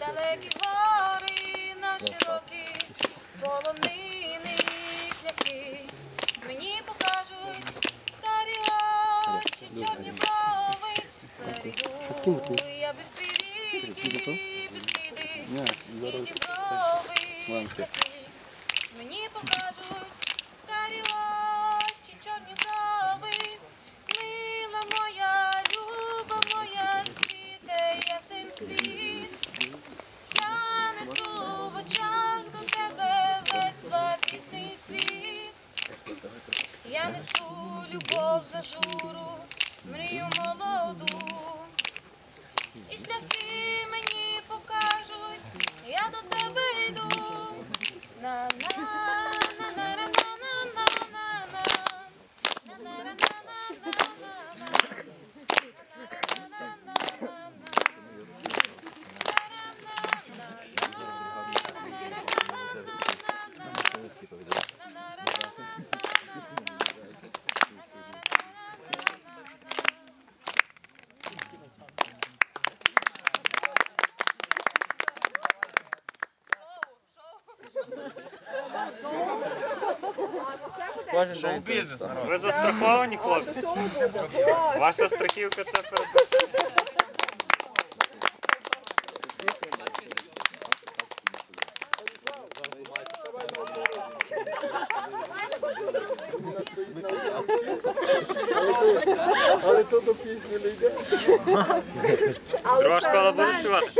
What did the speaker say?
Далекі гори на широкі полонини шляхи. Мені покажуть карі очі, чорні брови. Перейду я без ріки, без схиди, і діброви шляхи. Мені покажуть карі очі, чорні брови. Я несу любов за журу, мрію молоду. І шляхи Шоу-бізнес, народ. Ви застраховані, хлопці? Ваша страхівка це передбачає. Але то до пісні не йде. Друга школа буде співати?